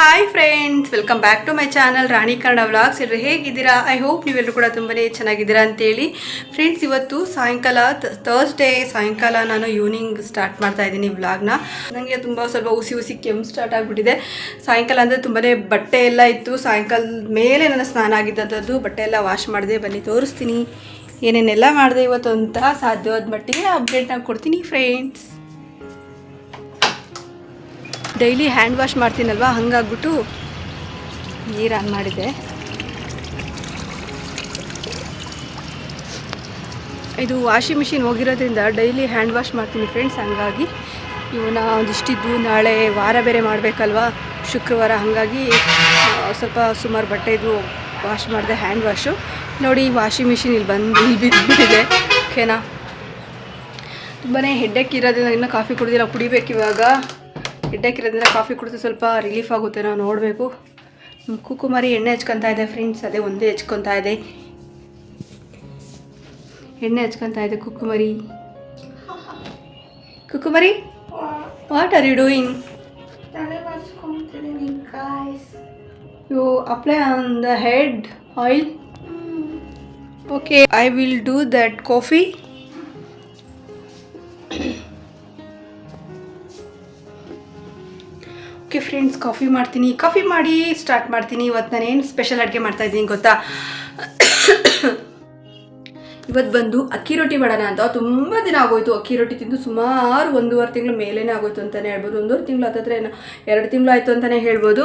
Hi friends welcome back to my channel Rani Kannada vlogs ಎಲ್ಲರೂ ಹೇಗಿದ್ದೀರಾ? I hope ನೀವೆಲ್ಲರೂ ಕೂಡ ತುಂಬಾ ಚೆನ್ನಾಗಿದ್ದೀರಾ ಅಂತೇಳಿ. ಫ್ರೆಂಡ್ಸ್ ಇವತ್ತು ಸಾಯಂಕಾಲ ಥರ್ಸ್ಡೇ ಸಾಯಂಕಾಲ ನಾನು ಈವ್ನಿಂಗ್ ಸ್ಟಾರ್ಟ್ ಮಾಡ್ತಾ ಇದ್ದೀನಿ ವ್ಲಾಗ್ನ ನನಗೆ ತುಂಬ ಸ್ವಲ್ಪ ಉಸಿ ಉಸಿ ಕೆಮ್ಮು ಸ್ಟಾರ್ಟ್ ಆಗಿಬಿಟ್ಟಿದೆ. ಸಾಯಂಕಾಲ ಅಂದರೆ ತುಂಬಾ ಬಟ್ಟೆ ಎಲ್ಲ ಇತ್ತು. ಸಾಯಂಕಾಲ ಮೇಲೆ ನನ್ನ ಸ್ನಾನ ಆಗಿದ್ದಂಥದ್ದು ಬಟ್ಟೆ ಎಲ್ಲ ವಾಶ್ ಮಾಡಿದೆ, ಬನ್ನಿ ತೋರಿಸ್ತೀನಿ. ಏನೇನೆಲ್ಲ ಮಾಡಿದೆ ಇವತ್ತು ಅಂತ ಸಾಧ್ಯವಾದ ಮಟ್ಟಿಗೆ ಅಪ್ಡೇಟ್ನ ಕೊಡ್ತೀನಿ ಫ್ರೆಂಡ್ಸ್ ಡೈಲಿ ಹ್ಯಾಂಡ್ ವಾಶ್ ಮಾಡ್ತೀನಲ್ವ? ಹಂಗಾಗ್ಬಿಟ್ಟು ನೀರು ಆನ್ ಮಾಡಿದೆ. ಇದು ವಾಷಿಂಗ್ ಮಿಷಿನ್ ಹೋಗಿರೋದ್ರಿಂದ ಡೈಲಿ ಹ್ಯಾಂಡ್ ವಾಶ್ ಮಾಡ್ತೀನಿ ಫ್ರೆಂಡ್ಸ್, ಹಂಗಾಗಿ ಇವನ್ನ ಒಂದಿಷ್ಟಿದ್ದು ನಾಳೆ ವಾರ ಬೇರೆ ಮಾಡಬೇಕಲ್ವಾ? ಶುಕ್ರವಾರ ಹಾಗಾಗಿ ಸ್ವಲ್ಪ ಸುಮಾರು ಬಟ್ಟೆ ಇದು ವಾಶ್ ಮಾಡಿದೆ ಹ್ಯಾಂಡ್ ವಾಶು. ನೋಡಿ, ವಾಷಿಂಗ್ ಮಿಷಿನ್ ಇಲ್ಲಿ ಬಂದು, ಇಲ್ಲಿ ಓಕೆನಾ? ತುಂಬಾ ಹೆಡ್ಡೆಕ್ಕಿರೋದ್ರಿಂದ ಇನ್ನೂ ಕಾಫಿ ಕುಡಿದಿಲ್ಲ, ಕುಡಿಬೇಕು ಇವಾಗ. ಹೆಡ್ಡೇಕ್ ಇರೋದ್ರಿಂದ ಕಾಫಿ ಕುಡಿದು ಸ್ವಲ್ಪ ರಿಲೀಫ್ ಆಗುತ್ತೆ ನಾವು ನೋಡಬೇಕು. ಕುಕುಮಾರಿ ಎಣ್ಣೆ ಹಚ್ಕೊತಾ ಇದೆ ಫ್ರೆಂಡ್ಸ್ ಅದೇ ಒಂದೇ ಹಚ್ಕೊತಾ ಇದೆ. ಎಣ್ಣೆ ಹಚ್ಕೊತಾ ಇದೆ ಕುಕುಮರಿ ಕುಕುಮರಿ what are you doing you apply on the head oil okay I will do that coffee friends, coffee ಮಾಡ್ತೀನಿ. ಕಾಫಿ ಮಾಡಿ ಸ್ಟಾರ್ಟ್ ಮಾಡ್ತೀನಿ. ಇವತ್ತು ನಾನೇನು ಸ್ಪೆಷಲ್ ಅಡುಗೆ ಮಾಡ್ತಾ ಇದ್ದೀನಿ ಗೊತ್ತಾ? ಇವತ್ತು ಬಂದು ಅಕ್ಕಿ ರೊಟ್ಟಿ ಮಾಡೋಣ ಅಂತ. ತುಂಬ ದಿನ ಆಗೋಯ್ತು. ಅಕ್ಕಿ ರೊಟ್ಟಿ ತಿಂದು ಸುಮಾರು ಒಂದೂವರೆ ತಿಂಗಳು ಮೇಲೇ ಆಗೋಯ್ತು ಅಂತಲೇ ಹೇಳ್ಬೋದು. ಒಂದೂವರೆ ತಿಂಗಳು ಹತ್ತತ್ರ ಏನು, ಎರಡು ತಿಂಗಳು ಆಯಿತು ಅಂತಲೇ ಹೇಳ್ಬೋದು.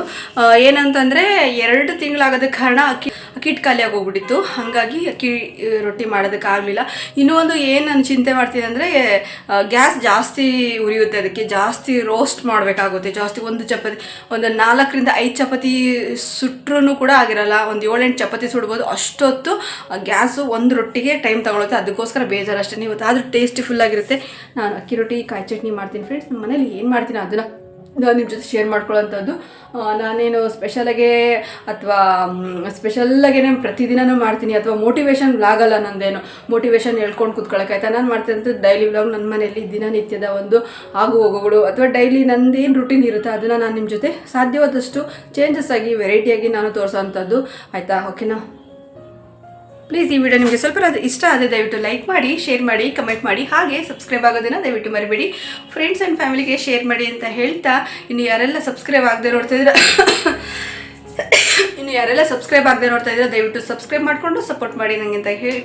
ಏನಂತಂದರೆ ಎರಡು ತಿಂಗಳಾಗೋದಕ್ಕೆ ಕಾರಣ ಅಕ್ಕಿ ಅಕ್ಕಿ ಖಾಲಿಯಾಗಿ ಹೋಗ್ಬಿಟ್ಟಿತ್ತು ಹಾಗಾಗಿ ಅಕ್ಕಿ ರೊಟ್ಟಿ ಮಾಡೋದಕ್ಕಾಗಲಿಲ್ಲ ಇನ್ನೂ ಒಂದು ಏನು ನಾನು ಚಿಂತೆ ಮಾಡ್ತೀನಿ ಅಂದರೆ ಗ್ಯಾಸ್ ಜಾಸ್ತಿ ಉರಿಯುತ್ತೆ ಅದಕ್ಕೆ. ಜಾಸ್ತಿ ರೋಸ್ಟ್ ಮಾಡಬೇಕಾಗುತ್ತೆ. ಜಾಸ್ತಿ ಒಂದು ಚಪಾತಿ, ಒಂದು ನಾಲ್ಕರಿಂದ ಐದು ಚಪಾತಿ ಸುಟ್ಟರೂ ಕೂಡ ಆಗಿರಲ್ಲ. ಒಂದು ಏಳೆಂಟು ಚಪಾತಿ ಸುಡ್ಬೋದು. ಅಷ್ಟೊತ್ತು ಗ್ಯಾಸು ಒಂದು ರೊಟ್ಟಿಗೆ ಟೈಮ್ ತಗೊಳುತ್ತೆ. ಅದಕ್ಕೋಸ್ಕರ ಬೇಜಾರು ಅಷ್ಟೇ ನೀವು ಆದರೂ ಟೇಸ್ಟಿ ಫುಲ್ ಆಗಿರುತ್ತೆ. ನಾನು ಅಕ್ಕಿ ರೊಟ್ಟಿ, ಕಾಯಿ ಚಟ್ನಿ ಮಾಡ್ತೀನಿ ಫ್ರೆಂಡ್ಸ್ ನಮ್ಮ ಮನೇಲಿ ಏನು ಮಾಡ್ತೀನಿ ಅದನ್ನು ನಾನು ನಿಮ್ಮ ಜೊತೆ ಶೇರ್ ಮಾಡ್ಕೊಳ್ಳೋಂಥದ್ದು ನಾನೇನು ಸ್ಪೆಷಲಾಗೆ ಅಥವಾ ಸ್ಪೆಷಲ್ಲಾಗೆ ನಾನು ಪ್ರತಿದಿನನೂ ಮಾಡ್ತೀನಿ. ಅಥವಾ ಮೋಟಿವೇಶನ್ ವ್ಲಾಗಲ್ಲ ನಂದೇನು. ಮೋಟಿವೇಶನ್ ಹೇಳ್ಕೊಂಡು ಕೂತ್ಕೊಳ್ಳೋಕ್ಕಾಯ್ತಾ ನಾನು ಮಾಡ್ತಿದ್ದಂಥ ಡೈಲಿ ವ್ಲಾಗ್ ನನ್ನ ಮನೆಯಲ್ಲಿ ದಿನನಿತ್ಯದ ಒಂದು ಆಗು ಹೋಗುಗಳು. ಅಥವಾ ಡೈಲಿ ನಂದೇನು ರುಟೀನ್ ಇರುತ್ತೆ ಅದನ್ನು ನಾನು ನಿಮ್ಮ ಜೊತೆ ಸಾಧ್ಯವಾದಷ್ಟು ಚೇಂಜಸ್ ಆಗಿ ವೆರೈಟಿಯಾಗಿ ನಾನು ತೋರಿಸೋವಂಥದ್ದು ಆಯಿತಾ? ಓಕೆನಾ ಪ್ಲೀಸ್ ಈ ವಿಡಿಯೋ ನಿಮಗೆ ಸ್ವಲ್ಪ ಇಷ್ಟ ಆದರೆ ದಯವಿಟ್ಟು ಲೈಕ್ ಮಾಡಿ ಶೇರ್ ಮಾಡಿ ಕಮೆಂಟ್ ಮಾಡಿ, ಹಾಗೆ ಸಬ್ಸ್ಕ್ರೈಬ್ ಆಗೋದನ್ನು ದಯವಿಟ್ಟು ಮರಿಬೇಡಿ. ಫ್ರೆಂಡ್ಸ್ ಆ್ಯಂಡ್ ಫ್ಯಾಮಿಲಿಗೆ ಶೇರ್ ಮಾಡಿ ಅಂತ ಹೇಳ್ತಾ, ಇನ್ನು ಯಾರೆಲ್ಲ ಸಬ್ಸ್ಕ್ರೈಬ್ ಆಗದೆ ನೋಡ್ತಾ ಇದ್ದೀರಾ, ಇನ್ನು ಯಾರೆಲ್ಲ ಸಬ್ಸ್ಕ್ರೈಬ್ ಆಗದೆ ನೋಡ್ತಾ ಇದ್ದೀರಾ, ದಯವಿಟ್ಟು ಸಬ್ಸ್ಕ್ರೈಬ್ ಮಾಡಿಕೊಂಡು ಸಪೋರ್ಟ್ ಮಾಡಿ ನನಗೆ ಅಂತ ಹೇಳಿ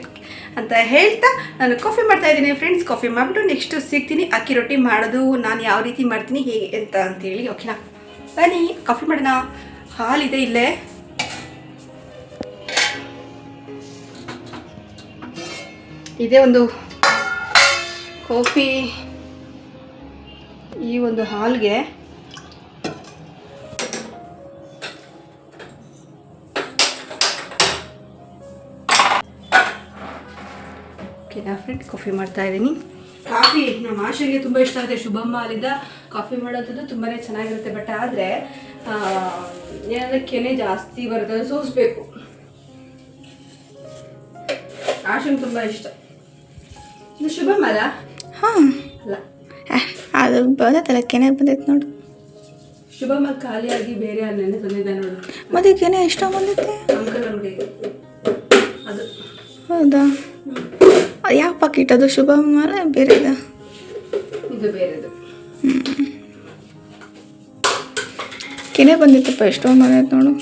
ಅಂತ ಹೇಳ್ತಾ, ನಾನು ಕಾಫಿ ಮಾಡ್ತಾ ಇದ್ದೀನಿ. ಫ್ರೆಂಡ್ಸ್ ಕಾಫಿ ಮಾಡಿಬಿಟ್ಟು ನೆಕ್ಸ್ಟ್ ಸಿಗ್ತೀನಿ. ಅಕ್ಕಿ ರೊಟ್ಟಿ ಮಾಡೋದು ನಾನು ಯಾವ ರೀತಿ ಮಾಡ್ತೀನಿ, ಹೇಗೆ ಅಂತ ಅಂತೇಳಿ ಓಕೆನಾ ಬನ್ನಿ ಕಾಫಿ ಮಾಡೋಣ. ಹಾಲಿದೆ ಇಲ್ಲೇ. ಇದೇ ಒಂದು ಕಾಫಿ ಈ ಒಂದು ಹಾಲ್ಗೆ. ಓಕೆನಾ ಕಾಫಿ ಮಾಡ್ತಾ ಇದ್ದೀನಿ. ಕಾಫಿ ನಮ್ಮ ಆಶೆಗೆ ತುಂಬ ಇಷ್ಟ ಆಗುತ್ತೆ. ಶುಭಮ್ಮ ಅಲ್ಲಿಂದ ಕಾಫಿ ಮಾಡೋದು ತುಂಬಾ ಚೆನ್ನಾಗಿರುತ್ತೆ. ಬಟ್ ಆದರೆ ಏನಾದರೂ ಕೆನೆ ಜಾಸ್ತಿ ಬರುತ್ತೆ ಅದು ಸೋಸ್ಬೇಕು. ಆಶೆಗೆ ತುಂಬ ಇಷ್ಟ. ಇದು ಶುಭಮ್ ಅಲ್ಲ ಹಾಂ ಅಲ್ಲ ಅದು ಬಂದೈತಲ್ಲ ಕೆನೆ ಬಂದೈತೆ ನೋಡು. ಶುಭಮ್ಮ ಖಾಲಿಯಾಗಿ ಬೇರೆ ನೆನೆ ಬಂದಿದೆ ನೋಡು. ಮತ್ತೆ ಕೆನೆ ಇಷ್ಟ ಬಂದೈತೆ. ಅಂಕಲ್ ಅಂಗಡಿಗೆ ಅದು. ಹೌದಾ? ಯಾವ ಪಾಕಿಟ್ ಅದು? ಶುಭ ಮೇಲೆ ಬೇರೆ ಇದೆ ಬೇರೆದು. ಕೆನೆ ಬಂದಿತ್ತಪ್ಪ ಎಷ್ಟೊಂದು ಬಂದೈತೆ ನೋಡು.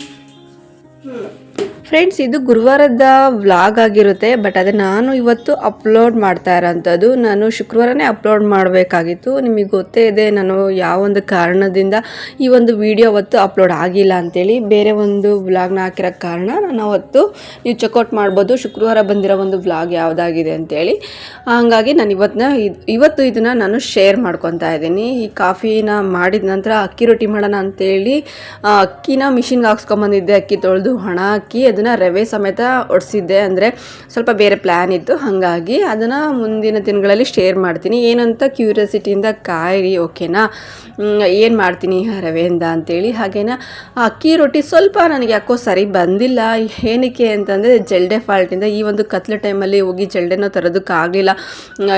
ಫ್ರೆಂಡ್ಸ್ ಇದು ಗುರುವಾರದ ವ್ಲಾಗ್ ಆಗಿರುತ್ತೆ ಬಟ್ ಅದೇ ನಾನು ಇವತ್ತು ಅಪ್ಲೋಡ್ ಮಾಡ್ತಾ ಇರೋಂಥದ್ದು. ನಾನು ಶುಕ್ರವಾರನೇ ಅಪ್ಲೋಡ್ ಮಾಡಬೇಕಾಗಿತ್ತು. ನಿಮಗೆ ಗೊತ್ತೇ ಇದೆ, ನಾನು ಯಾವ ಒಂದು ಕಾರಣದಿಂದ ಈ ಒಂದು ವಿಡಿಯೋ ಅವತ್ತು ಅಪ್ಲೋಡ್ ಆಗಿಲ್ಲ ಅಂತೇಳಿ. ಬೇರೆ ಒಂದು ವ್ಲಾಗ್ನ ಹಾಕಿರೋ ಕಾರಣ ನಾನು ಅವತ್ತು ನೀವು ಚೆಕ್ಔಟ್ ಮಾಡ್ಬೋದು. ಶುಕ್ರವಾರ ಬಂದಿರೋ ಒಂದು ವ್ಲಾಗ್ ಯಾವುದಾಗಿದೆ ಅಂತೇಳಿ. ಹಾಗಾಗಿ ನಾನು ಇವತ್ತನ್ನ ಇವತ್ತು ಇದನ್ನು ನಾನು ಶೇರ್ ಮಾಡ್ಕೊತಾ ಇದ್ದೀನಿ. ಈ ಕಾಫಿನ ಮಾಡಿದ ನಂತರ ಅಕ್ಕಿ ರೊಟ್ಟಿ ಮಾಡೋಣ ಅಂತೇಳಿ ಅಕ್ಕಿನ ಮಿಷಿನ್ಗೆ ಹಾಕ್ಸ್ಕೊಂಬಂದಿದ್ದೆ. ಅಕ್ಕಿ ತೊಳೆದು ಹಣ ಹಾಕಿ ಅದನ್ನು ರವೆ ಸಮೇತ ಒಡಿಸಿದ್ದೆ ಅಂದರೆ ಸ್ವಲ್ಪ ಬೇರೆ ಪ್ಲ್ಯಾನ್ ಇತ್ತು. ಹಾಗಾಗಿ ಅದನ್ನು ಮುಂದಿನ ದಿನಗಳಲ್ಲಿ ಶೇರ್ ಮಾಡ್ತೀನಿ. ಏನಂತ ಕ್ಯೂರಿಯಾಸಿಟಿಯಿಂದ ಕಾಯಿರಿ ಓಕೆನಾ ಏನು ಮಾಡ್ತೀನಿ ರವೆಯಿಂದ ಅಂತೇಳಿ. ಹಾಗೇನ ಅಕ್ಕಿ ರೊಟ್ಟಿ ಸ್ವಲ್ಪ ನನಗೆ ಯಾಕೋ ಸರಿ ಬಂದಿಲ್ಲ. ಏನಕ್ಕೆ ಅಂತಂದರೆ ಜಲ್ಡೆ ಫಾಲ್ಟಿಂದ ಈ ಒಂದು ಕತ್ಲೆ ಟೈಮಲ್ಲಿ ಹೋಗಿ ಜಲ್ಡೆನೋ ತರೋದಕ್ಕಾಗಲಿಲ್ಲ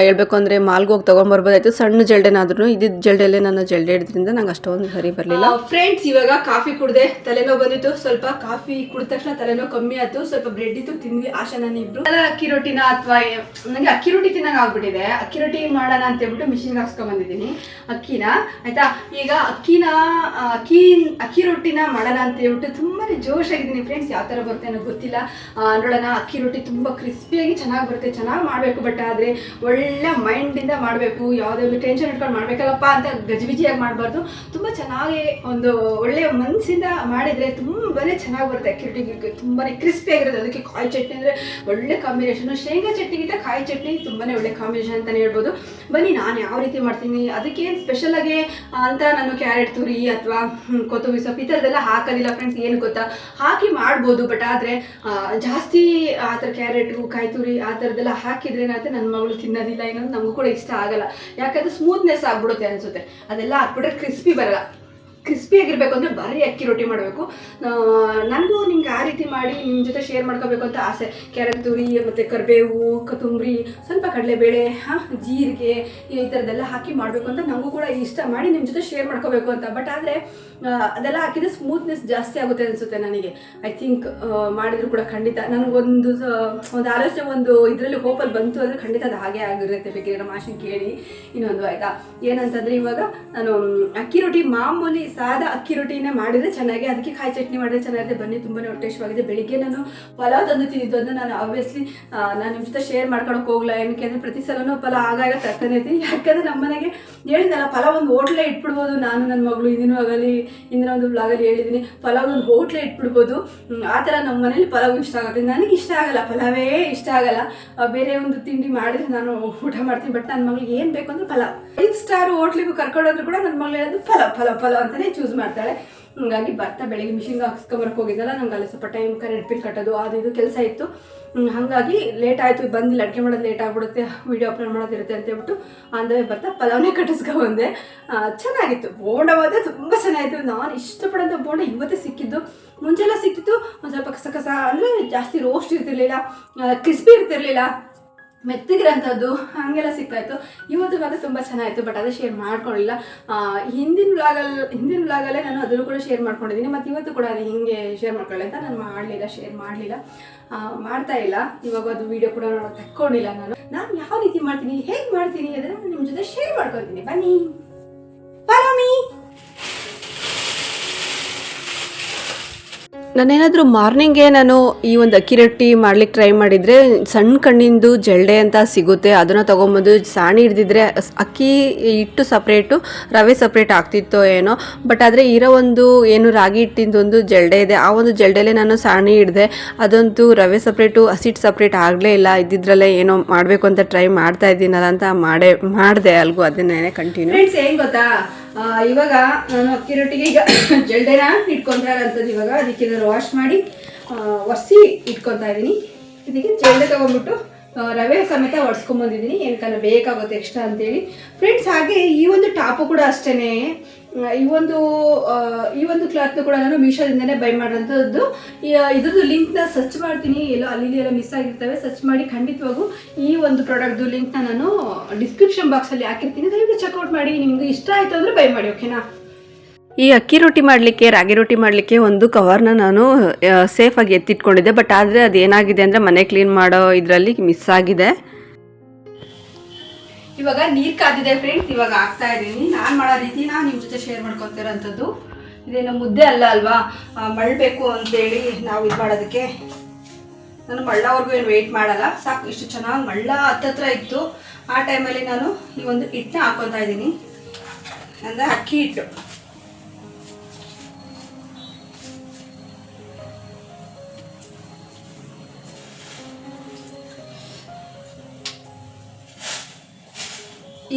ಹೇಳಬೇಕು ಅಂದರೆ ಮಾಲ್ಗೆ ಹೋಗಿ ತೊಗೊಂಬರ್ಬೋದಾಯ್ತು. ಸಣ್ಣ ಜಲ್ಡೆನಾದ್ರೂ ಇದ್ದಿದ್ದ ಜಲ್ಡೆಲ್ಲೇ ನಾನು ಜಲ್ಡೆ ಹಿಡಿದ್ರಿಂದ ನಂಗೆ ಅಷ್ಟೊಂದು ಸರಿ ಬರಲಿಲ್ಲ. ಫ್ರೆಂಡ್ಸ್ ಇವಾಗ ಕಾಫಿ ಕುಡ್ದೆ ತಲೆನೋವು ಬಂದಿತ್ತು. ಸ್ವಲ್ಪ ಕಾಫಿ ಕುಡಿದ ತಕ್ಷಣ ತಲೆನೋವು ಕಮ್ಮಿ ಆಯ್ತು. ಸ್ವಲ್ಪ ಬ್ರೆಡ್ ಇತ್ತು, ತಿಂದ್ವಿ. ಆಶಾ ನಾನು ಇಬ್ರು ಅಕ್ಕಿ ರೊಟ್ಟಿನ ಅಥವಾ ನನಗೆ ಅಕ್ಕಿ ರೊಟ್ಟಿ ತಿನ್ನಂಗೆ ಆಗ್ಬಿಟ್ಟಿದೆ. ಅಕ್ಕಿ ರೊಟ್ಟಿ ಮಾಡೋಣ ಅಂತ ಹೇಳ್ಬಿಟ್ಟು ಮಿಷಿನ್ಗೆ ಹಾಕ್ಸ್ಕೊಂಡ್ ಬಂದಿದ್ದೀನಿ. ಅಕ್ಕಿನ, ಆಯ್ತಾ? ಈಗ ಅಕ್ಕಿನ ಅಕ್ಕಿ ಅಕ್ಕಿ ರೊಟ್ಟಿನ ಮಾಡೋಣ ಅಂತ ಹೇಳ್ಬಿಟ್ಟು ತುಂಬಾ ಜೋಶಾಗಿದ್ದೀನಿ ಫ್ರೆಂಡ್ಸ್ ಯಾವ ಥರ ಬರುತ್ತೆ ಅನ್ನೋ ಗೊತ್ತಿಲ್ಲ. ನೋಡೋಣ, ಅಕ್ಕಿ ರೊಟ್ಟಿ ತುಂಬ ಕ್ರಿಸ್ಪಿಯಾಗಿ ಚೆನ್ನಾಗಿ ಬರುತ್ತೆ. ಚೆನ್ನಾಗಿ ಮಾಡಬೇಕು ಬಟ್ ಆದರೆ ಒಳ್ಳೆ ಮೈಂಡಿಂದ ಮಾಡಬೇಕು. ಯಾವುದೇ ಟೆನ್ಷನ್ ಇಟ್ಕೊಂಡು ಮಾಡಬೇಕಲ್ಲಪ್ಪ ಅಂತ ಗಜಿಬಿಜಿಯಾಗಿ ಮಾಡಬಾರ್ದು. ತುಂಬ ಚೆನ್ನಾಗಿ ಒಂದು ಒಳ್ಳೆಯ ಮನಸ್ಸಿಂದ ಮಾಡಿದರೆ ತುಂಬಾ ಚೆನ್ನಾಗಿ ಬರುತ್ತೆ ಕಿರಟಿಗೆ ತುಂಬಾನೇ ಕ್ರಿಸ್ಪಿ ಆಗಿರುತ್ತೆ. ಅದಕ್ಕೆ ಕಾಯಿ ಚಟ್ನಿ ಅಂದರೆ ಒಳ್ಳೆ ಕಾಂಬಿನೇಷನು ಶೇಂಗಾ ಚಟ್ನಿಗಿಂತ ಕಾಯಿ ಚಟ್ನಿ ತುಂಬಾ ಒಳ್ಳೆ ಕಾಂಬಿನೇಷನ್ ಅಂತಲೇ ಹೇಳ್ಬೋದು. ಬನ್ನಿ, ನಾನು ಯಾವ ರೀತಿ ಮಾಡ್ತೀನಿ? ಅದಕ್ಕೆ ಸ್ಪೆಷಲಾಗಿ ಅಂತ ನಾನು ಕ್ಯಾರೆಟ್ ತುರಿ ಅಥವಾ ಕೊತ್ತಂಬರಿ ಸೊಪ್ಪು ಈ ಥರದ್ದೆಲ್ಲ ಹಾಕೋದಿಲ್ಲ ಫ್ರೆಂಡ್ಸ್ ಏನು ಗೊತ್ತಾ? ಹಾಕಿ ಮಾಡ್ಬೋದು ಬಟ್ ಆದರೆ ಜಾಸ್ತಿ ಆ ಥರ ಕ್ಯಾರೆಟು ಕಾಯಿ ತುರಿ ಆ ಥರದ್ದೆಲ್ಲ ಹಾಕಿದ್ರೆ ಏನಾಗುತ್ತೆ ನನ್ನ ಮಗಳು ತಿನ್ನೋದಿಲ್ಲ, ಏನೋ ನಮಗೂ ಕೂಡ ಇಷ್ಟ ಆಗಲ್ಲ. ಯಾಕಂದ್ರೆ ಸ್ಮೂತ್ನೆಸ್ ಆಗ್ಬಿಡುತ್ತೆ ಅನಿಸುತ್ತೆ. ಅದೆಲ್ಲ ಹಾಕ್ಬಿಟ್ರೆ ಕ್ರಿಸ್ಪಿ ಬರಲ್ಲ. ಕ್ರಿಸ್ಪಿ ಆಗಿರ್ಬೇಕು ಅಂದರೆ ಭಾರಿ ಅಕ್ಕಿ ರೊಟ್ಟಿ ಮಾಡಬೇಕು. ನನಗೂ ನಿಮ್ಗೆ ಆ ರೀತಿ ಮಾಡಿ ನಿಮ್ಮ ಜೊತೆ ಶೇರ್ ಮಾಡ್ಕೋಬೇಕು ಅಂತ ಆಸೆ. ಕ್ಯಾರೆಟ್ ತುರಿ, ಮತ್ತು ಕರಿಬೇವು, ಕೊತ್ತಂಬರಿ, ಸ್ವಲ್ಪ ಕಡಲೆಬೇಳೆ, ಹಾಂ, ಜೀರಿಗೆ, ಈ ಥರದ್ದೆಲ್ಲ ಹಾಕಿ ಮಾಡಬೇಕು ಅಂತ ನನಗೂ ಕೂಡ ಇಷ್ಟ ಮಾಡಿ ನಿಮ್ಮ ಜೊತೆ ಶೇರ್ ಮಾಡ್ಕೋಬೇಕು ಅಂತ. ಬಟ್ ಆದರೆ ಅದೆಲ್ಲ ಹಾಕಿದ್ರೆ ಸ್ಮೂತ್ನೆಸ್ ಜಾಸ್ತಿ ಆಗುತ್ತೆ ಅನಿಸುತ್ತೆ ನನಗೆ. ಐ ಥಿಂಕ್ ಮಾಡಿದ್ರು ಕೂಡ ಖಂಡಿತ. ನನಗೊಂದು ಒಂದು ಆಲೋಚನೆ, ಒಂದು ಇದರಲ್ಲಿ ಹೋಪಲ್ಲಿ ಬಂತು ಅಂದರೆ ಖಂಡಿತ ಅದು ಹಾಗೆ ಆಗಿರುತ್ತೆ. ಬೇಕಿದ್ರೆ ನಮ್ಮ ಮಾಷನ್ ಕೇಳಿ. ಇನ್ನೊಂದು ಆಯಿತಾ? ಏನಂತಂದರೆ ಇವಾಗ ನಾನು ಅಕ್ಕಿ ರೊಟ್ಟಿ ಮಾಮೂಲಿ ಸಾದಾ ಅಕ್ಕಿ ರೊಟ್ಟಿನೇ ಮಾಡಿದರೆ ಚೆನ್ನಾಗಿ ಅದಕ್ಕೆ ಕಾಯಿ ಚಟ್ನಿ ಮಾಡಿದ್ರೆ ಚೆನ್ನಾಗಿದೆ. ಬನ್ನಿ, ತುಂಬಾನೇ ಹೊಟ್ಟೆಶವಾಗಿದೆ. ಬೆಳಿಗ್ಗೆ ನಾನು ಪಲಾವ್ ತಂದು ತಿಂದಿದ್ದು ಅಂದ್ರೆ ನಾನು ಆಬ್ವಿಯಸ್ಲಿ ನಾನು ನಿಮ್ಮ ಜೊತೆ ಶೇರ್ ಮಾಡ್ಕೊಳಕ್ಕೆ ಹೋಗಲ್ಲ ಏನಕ್ಕೆ ಅಂದರೆ ಪ್ರತಿ ಸಲನೂ ಪಲಾವ್ ಆಗಾಗ ತರ್ತಾನೆ ಇರ್ತೀನಿ. ಯಾಕಂದರೆ ನಮ್ಮ ಮನೆಗೆ ಹೇಳಿದ್ನಲ್ಲ, ಪಲಾವ್ ಒಂದು ಹೋಟ್ಲೇ ಇಟ್ಬಿಡ್ಬೋದು. ನಾನು ನನ್ನ ಮಗಳು ಇದನ್ನು ಆಗಲಿ, ಇಂದಿನ ಒಂದು ಬ್ಲಾಗಲ್ಲಿ ಹೇಳಿದ್ದೀನಿ ಪಲಾವ್ ಒಂದು ಹೋಟ್ಲೇ ಇಟ್ಬಿಡ್ಬೋದು. ಆ ಥರ ನಮ್ಮ ಮನೇಲಿ ಪಲಾವ್ ಇಷ್ಟ ಆಗುತ್ತೆ ನನಗೆ ಇಷ್ಟ ಆಗಲ್ಲ, ಪಲಾವೇ ಇಷ್ಟ ಆಗಲ್ಲ. ಬೇರೆ ಒಂದು ತಿಂಡಿ ಮಾಡಿದ್ರೆ ನಾನು ಊಟ ಮಾಡ್ತೀನಿ. ಬಟ್ ನನ್ನ ಮಗಳಿಗೆ ಏನು ಬೇಕು ಅಂದರೆ ಪಲಾವ್. ಫೈವ್ ಸ್ಟಾರ್ ಹೋಟ್ಲಿಗೂ ಕರ್ಕೊಂಡೋದ್ರು ಕೂಡ ನನ್ನ ಮಗಳು ಹೇಳೋದು ಪಲಾವ್ ಪಲಾವ್ ಪಲಾವ್ ಅಂತಲೇ ಚೂಸ್ ಮಾಡ್ತಾಳೆ. ಹಂಗಾಗಿ ಬರ್ತಾ ಬೆಳಗ್ಗೆ ಮಿಷಿನ್ಗೆ ಹಾಕ್ಸ್ಕೊಂಬರಕ್ಕೆ ಹೋಗಿದ್ದಲ್ಲ, ನಂಗೆ ಅಲ್ಲಿ ಸ್ವಲ್ಪ ಟೈಮ್ ಕರೆಂಟ್ ಬಿಲ್ ಕಟ್ಟೋದು, ಅದು ಇದು ಕೆಲಸ ಇತ್ತು. ಹಾಗಾಗಿ ಲೇಟ್ ಆಯಿತು ಬಂದಿಲ್ಲ. ಅಡುಗೆ ಮಾಡೋದು ಲೇಟ್ ಆಗ್ಬಿಡುತ್ತೆ ವೀಡಿಯೋ ಅಪ್ಲೋಡ್ ಮಾಡೋದಿರುತ್ತೆ ಅಂತ ಹೇಳ್ಬಿಟ್ಟು ಅಂದರೆ ಬರ್ತಾ ಪಲಾವ್ನೇ ಕಟ್ಟಿಸ್ಕೊ ಬಂದೆ. ಚೆನ್ನಾಗಿತ್ತು. ಬೋಂಡ ಹೋದೆ ತುಂಬ ಚೆನ್ನಾಗಿತ್ತು. ನಾನು ಇಷ್ಟಪಡೋಂಥ ಬೋಂಡ ಇವತ್ತೇ ಸಿಕ್ಕಿದ್ದು. ಮುಂಚೆಲ್ಲ ಸಿಕ್ಕಿತ್ತು. ಒಂದು ಸ್ವಲ್ಪ ಕಸ ಕಸ ಅಂದರೆ ಜಾಸ್ತಿ ರೋಸ್ಟ್ ಇರ್ತಿರ್ಲಿಲ್ಲ. ಕ್ರಿಸ್ಪಿ ಇರ್ತಿರ್ಲಿಲ್ಲ. ಮೆತ್ತಗಿರೋಂಥದ್ದು ಹಾಗೆಲ್ಲ ಸಿಗ್ತಾಯಿತ್ತು. ಇವತ್ತು ಮಾತ್ರ ತುಂಬ ಚೆನ್ನಾಗಿತ್ತು ಬಟ್ ಅದು ಶೇರ್ ಮಾಡ್ಕೊಳ್ಳಿಲ್ಲ. ಹಿಂದಿನ ವ್ಲಾಗಲ್ಲಿ ಹಿಂದಿನ ವ್ಲಾಗಲ್ಲೇ ನಾನು ಅದನ್ನು ಕೂಡ ಶೇರ್ ಮಾಡ್ಕೊಂಡಿದ್ದೀನಿ, ಮತ್ತು ಇವತ್ತು ಕೂಡ ಅದು ಹಿಂಗೆ ಶೇರ್ ಮಾಡ್ಕೊಳ್ಳಿ ಅಂತ ನಾನು ಮಾಡಲಿಲ್ಲ ಶೇರ್ ಮಾಡಲಿಲ್ಲ. ಮಾಡ್ತಾ ಇಲ್ಲ. ಇವಾಗ ಅದು ವೀಡಿಯೋ ಕೂಡ ತಕ್ಕೊಂಡಿಲ್ಲ ನಾನು. ನಾನು ಯಾವ ರೀತಿ ಮಾಡ್ತೀನಿ, ಹೇಗೆ ಮಾಡ್ತೀನಿ ಅದನ್ನು ನಾನು ನಿಮ್ಮ ಜೊತೆ ಶೇರ್ ಮಾಡ್ಕೊತೀನಿ ಬನ್ನಿ. ನಾನೇನಾದರೂ ಮಾರ್ನಿಂಗೇ ನಾನು ಈ ಒಂದು ಅಕ್ಕಿ ರೊಟ್ಟಿ ಮಾಡ್ಲಿಕ್ಕೆ ಟ್ರೈ ಮಾಡಿದರೆ ಸಣ್ಣ ಕಣ್ಣಿಂದು ಜಲ್ಡೆ ಅಂತ ಸಿಗುತ್ತೆ. ಅದನ್ನು ತೊಗೊಂಬಂದು ಸಾಣಿ ಹಿಡ್ದಿದ್ರೆ ಅಕ್ಕಿ ಹಿಟ್ಟು ಸಪ್ರೇಟು ರವೆ ಸಪ್ರೇಟ್ ಆಗ್ತಿತ್ತೋ ಏನೋ. ಬಟ್ ಆದರೆ ಇರೋ ಒಂದು ಏನು ರಾಗಿ ಹಿಟ್ಟಿಂದು ಒಂದು ಜಲ್ಡೆ ಇದೆ. ಆ ಒಂದು ಜಲ್ಡೆಲೇ ನಾನು ಸಾಣಿ ಹಿಡಿದೆ. ಅದಂತೂ ರವೆ ಸಪ್ರೇಟು ಹಸಿಟ್ಟು ಸಪ್ರೇಟ್ ಆಗಲೇ ಇಲ್ಲ. ಇದ್ದಿದ್ರಲ್ಲೇ ಏನೋ ಮಾಡಬೇಕು ಅಂತ ಟ್ರೈ ಮಾಡ್ತಾ ಇದ್ದೀನಲ್ಲ ಅಂತ ಮಾಡೇ, ಮಾಡಿದೆ ಅಲ್ಗೂ. ಅದನ್ನೇ ಕಂಟಿನ್ಯೂ ಏನು ಗೊತ್ತಾ? ಇವಾಗ ನಾನು ಅಕ್ಕಿ ರೊಟ್ಟಿಗೆ ಈಗ ಜಲ್ಡೆನ ಇಟ್ಕೊತಾ ಇರೋಂಥದ್ದು ಇವಾಗ ಅದಕ್ಕೆ ನಾನು ವಾಶ್ ಮಾಡಿ ಒರೆಸಿ ಇಟ್ಕೊತಾ ಇದ್ದೀನಿ. ಇದಕ್ಕೆ ಜಲ್ಡೆ ತೊಗೊಂಡ್ಬಿಟ್ಟು ಆ, ರವೆ ಸಮೇತ ಒಡ್ಸ್ಕೊಂಬಂದಿದ್ದೀನಿ. ಏನಕ್ಕೆ ಬೇಕಾಗುತ್ತೆ ಎಕ್ಸ್ಟ್ರಾ ಅಂತೇಳಿ. ಫ್ರೆಂಡ್ಸ್ ಹಾಗೆ ಈ ಒಂದು ಟಾಪು ಕೂಡ ಅಷ್ಟೇ ಈ ಒಂದು ಈ ಒಂದು ಕ್ಲಾತ್ ಕೂಡ ನಾನು ಮೀಶೋದಿಂದನೇ ಬೈ ಮಾಡೋಂಥದ್ದು ಇದ್ರದ್ದು ಲಿಂಕ್ನ ಸರ್ಚ್ ಮಾಡ್ತೀನಿ. ಎಲ್ಲೋ ಅಲ್ಲಿ ಎಲ್ಲ ಮಿಸ್ ಆಗಿರ್ತವೆ. ಸರ್ಚ್ ಮಾಡಿ ಖಂಡಿತವಾಗೂ ಈ ಒಂದು ಪ್ರಾಡಕ್ಟ್ದು ಲಿಂಕ್ನ ನಾನು ಡಿಸ್ಕ್ರಿಪ್ಷನ್ ಬಾಕ್ಸಲ್ಲಿ ಹಾಕಿರ್ತೀನಿ. ದಯವಿಟ್ಟು ಚೆಕ್ಔಟ್ ಮಾಡಿ. ನಿಮ್ಗೆ ಇಷ್ಟ ಆಯಿತು ಅಂದರೆ ಬೈ ಮಾಡಿ ಓಕೆನಾ ಈ ಅಕ್ಕಿ ರೊಟ್ಟಿ ಮಾಡಲಿಕ್ಕೆ, ರಾಗಿ ರೊಟ್ಟಿ ಮಾಡಲಿಕ್ಕೆ ಒಂದು ಕವರ್ನ ನಾನು ಸೇಫಾಗಿ ಎತ್ತಿಟ್ಕೊಂಡಿದ್ದೆ. ಬಟ್ ಆದರೆ ಅದೇನಾಗಿದೆ ಅಂದರೆ ಮನೆ ಕ್ಲೀನ್ ಮಾಡೋ ಇದರಲ್ಲಿ ಮಿಸ್ ಆಗಿದೆ. ಇವಾಗ ನೀರು ಕಾದಿದೆ ಫ್ರೆಂಡ್ಸ್ ಇವಾಗ ಆಗ್ತಾ ಇದ್ದೀನಿ. ನಾನು ಮಾಡೋ ರೀತಿ ನಾನು ನಿಮ್ಮ ಜೊತೆ ಶೇರ್ ಮಾಡ್ಕೊತಿರೋಂಥದ್ದು. ಇದೇನು ಮುದ್ದೆ ಅಲ್ಲ ಅಲ್ವಾ? ಮಳ್ಬೇಕು ಅಂತೇಳಿ ನಾವು ಇದು ಮಾಡೋದಕ್ಕೆ. ನಾನು ಮಳ್ಳವರೆಗೂ ಏನು ವೆಯ್ಟ್ ಮಾಡಲ್ಲ. ಸಾಕು, ಇಷ್ಟು ಚೆನ್ನಾಗಿ ಮಳ್ಳ ಹತ್ತತ್ರ ಇತ್ತು. ಆ ಟೈಮಲ್ಲಿ ನಾನು ಈ ಒಂದು ಹಿಟ್ಟನ್ನ ಹಾಕೊತಾ ಇದ್ದೀನಿ. ಅಂದರೆ ಅಕ್ಕಿ ಹಿಟ್ಟು.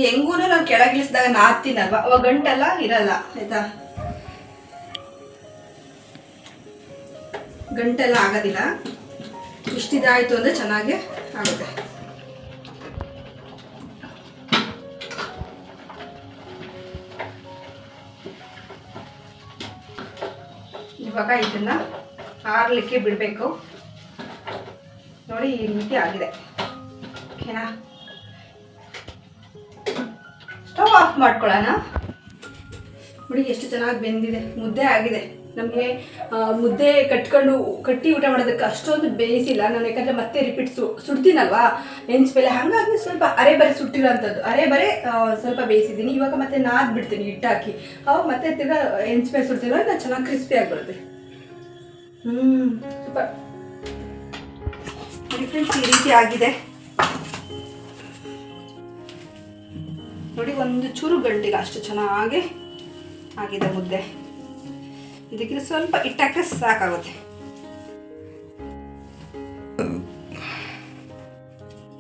ಹೆಂಗೂ ನಾವು ಕೆಳಗಿಳಿಸಿದಾಗ ನಾದ್ತೀನಲ್ವಾ ಅವಾಗ ಗಂಟೆಲ್ಲ ಇರಲ್ಲ, ಆಯ್ತಾ? ಗಂಟೆಲ್ಲ ಆಗೋದಿಲ್ಲ. ಇಷ್ಟಿದಾಯಿತು ಅಂದರೆ ಚೆನ್ನಾಗಿ ಆಗುತ್ತೆ. ಇವಾಗ ಇದನ್ನ ಆರ್ಲಿಕ್ಕೆ ಬಿಡಬೇಕು. ನೋಡಿ, ಈ ರೀತಿ ಆಗಿದೆ. ಓಕೆನಾ? ಆಫ್ ಮಾಡ್ಕೊಳ್ಳೋಣ. ನೋಡಿ ಎಷ್ಟು ಚೆನ್ನಾಗಿ ಬೆಂದಿದೆ. ಮುದ್ದೆ ಆಗಿದೆ. ನಮಗೆ ಮುದ್ದೆ ಕಟ್ಕೊಂಡು, ಕಟ್ಟಿ ಊಟ ಮಾಡೋದಕ್ಕೆ ಅಷ್ಟೊಂದು ಬೇಯಿಸಿಲ್ಲ. ನಾನು ಯಾಕಂದರೆ ಮತ್ತೆ ರಿಪೀಟ್ ಸು, ಸುಡ್ತೀನಲ್ವಾ? ಮೇಲೆ. ಹಾಗಾಗಿ ಸ್ವಲ್ಪ ಅರೆ ಬರೆ ಸುಟ್ಟಿರೋಂಥದ್ದು. ಅರೆ ಬರೆ ಸ್ವಲ್ಪ ಬೇಯಿಸಿದ್ದೀನಿ. ಇವಾಗ ಮತ್ತೆ ನಾದ್ ಬಿಡ್ತೀನಿ ಹಿಟ್ಟಾಕಿ. ಅವಾಗ ಮತ್ತೆ ತಿರ್ಗಾ ಮೇಲೆ ಸುಡ್ತೀನಿ ನಾನು ಚೆನ್ನಾಗಿ ಕ್ರಿಸ್ಪಿ ಆಗಿಬಿಡುತ್ತೆ ಹ್ಞೂ ಸ್ವಲ್ಪ ಈ ರೀತಿ ಆಗಿದೆ. ನೋಡಿ ಒಂದು ಚೂರು ಗಂಟಿಗೆ ಅಷ್ಟು ಚೆನ್ನಾಗಿ ಆಗಿದೆ ಮುದ್ದೆ. ಇದಕ್ಕೆ ಸ್ವಲ್ಪ ಇಟ್ಟಾಕ್ರೆ ಸಾಕಾಗುತ್ತೆ.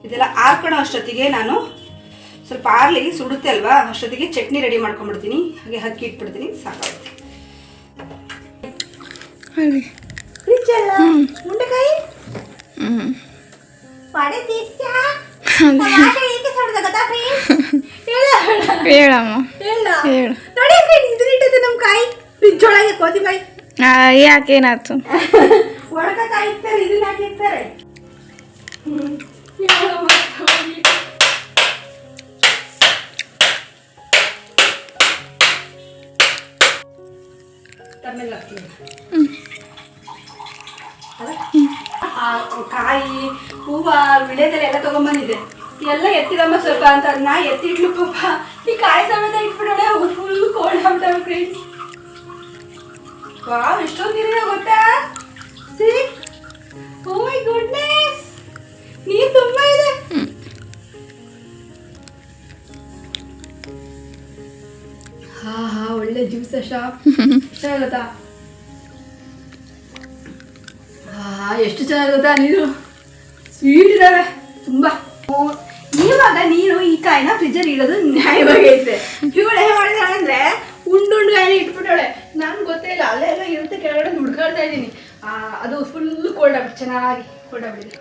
ಇದೆಲ್ಲ ಆರ್ಕೊಳ್ಳೋ ಅಷ್ಟೊತ್ತಿಗೆ ನಾನು ಸ್ವಲ್ಪ ಆರ್ಲಿ ಸುಡುತ್ತೆ ಅಲ್ವಾ? ಅಷ್ಟೊತ್ತಿಗೆ ಚಟ್ನಿ ರೆಡಿ ಮಾಡ್ಕೊಂಡ್ಬಿಡ್ತೀನಿ. ಹಾಗೆ ಹಕ್ಕಿ ಇಟ್ಬಿಡ್ತೀನಿ ಸಾಕಾಗುತ್ತೆ. ಮುಂಡೆಕಾಯಿ ಹೇಳಮ್ಮ. ಹೇಳ. ನೋಡಿ friends, ಇದನ್ನಿಟ್ಟದ್ದು ನಮ್ಮ ಕಾಯಿ. ಫ್ರಿಜ್ ಒಳಗೆ ಕೋತಿಬಾಯಿ ಆ, ಯಾಕೇನಾಯ್ತು? ಒಣಕ ಕಾಯಿ ಇರ್ತಾರೆ ಇದನ್ನ ಹಾಕಿರ್ತಾರೆ. ತಮ್ಮೆಲ್ಲ ಹಾಕ್ತೀನಿ. ಅಲ್ಲ? ಆ, ಕಾಯಿ ಹೂವ ವಿಳೆದೆಲೆ ಎಲ್ಲ ತಗೊಂಬಂದಿದೆ ಎಲ್ಲ ಎತ್ತಿದಮ್ಮ ಸ್ವಲ್ಪ ಅಂತ. ನಾ ಎತ್ತಿಟ್ಲು ಪಾಪ. ಈ ಕಾಯಿ ಸಮೇತ ಇಟ್ಬಿಡೋಣ ಫುಲ್ ಕೋಲ್ಡ್ ಆಗ್ಬಿಟ್ಟವೆ ಫ್ರೆಂಡ್ಸ್ ವಾವ್ ಎಷ್ಟೊಂದು ನೀರಿದೆ ಗೊತ್ತಾ? ಸಿ ಓ ಮೈ ಗುಡ್ನೆಸ್ ನೀರು ತುಂಬಾ ಇದೆ. ಹಾ ಹಾ ಒಳ್ಳೆ ಜ್ಯೂಸ್ ಶಾಪ್ ಇಷ್ಟ ಆಗುತ್ತಾ ಎಷ್ಟು ಚೆನ್ನಾಗಿ ಗೊತ್ತಾ ನೀರು ಸ್ವೀಟ್ ಇದಾವೆ ತುಂಬಾ. ಇವಾಗ ನೀನು ಈ ಕಾಯಿನ ಫ್ರಿಜ್ಜಲ್ಲಿ ಇಡೋದು ನ್ಯಾಯವಾಗೈತೆ ಇವಳು ಏನು ಮಾಡಿದಾಳೆ ಅಂದ್ರೆ ಉಂಡು ಕಾಯಿನ ಇಟ್ಬಿಟ್ಟವಳೆ. ನನ್ಗೆ ಗೊತ್ತೇ ಇಲ್ಲ, ಅಲ್ಲೆಲ್ಲ ಇರುತ್ತೆ, ಕೆಳಗಡೆ ಹುಡ್ಕಾಡ್ತಾ ಇದ್ದೀನಿ. ಅದು ಫುಲ್ ಕೋಲ್ಡ್ ಆಗ್ಬಿಟ್ಟು ಚೆನ್ನಾಗಿ ಕೋಲ್ಡ್ ಆಗ್ಬಿಟ್ಟಿದೆ.